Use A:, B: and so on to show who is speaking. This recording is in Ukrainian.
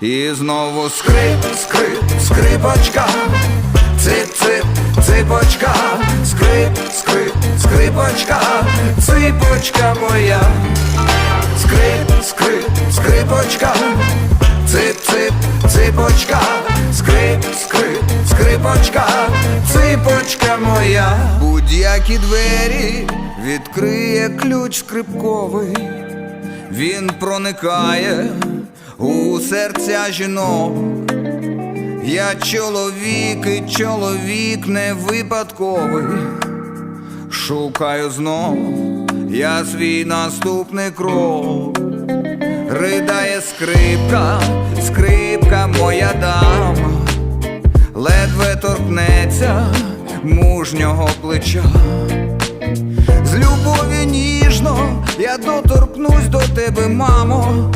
A: І знову скрип, скрип, скрипочка, цип, цип, ципочка, скрип, скрип, скрипочка, ципочка моя, скрип, скрип, скрипочка, цип, цип, ципочка, скрип, скрип, скрипочка, ципочка моя. Будь-які двері відкриє ключ скрипковий. Він проникає у серця жінок. Я чоловік і чоловік не випадковий. Шукаю знов я свій наступний крок. Ридає скрипка, скрипка моя дама, ледве торкнеться мужнього плеча. З любові ніжно я доторкнусь до тебе, мамо.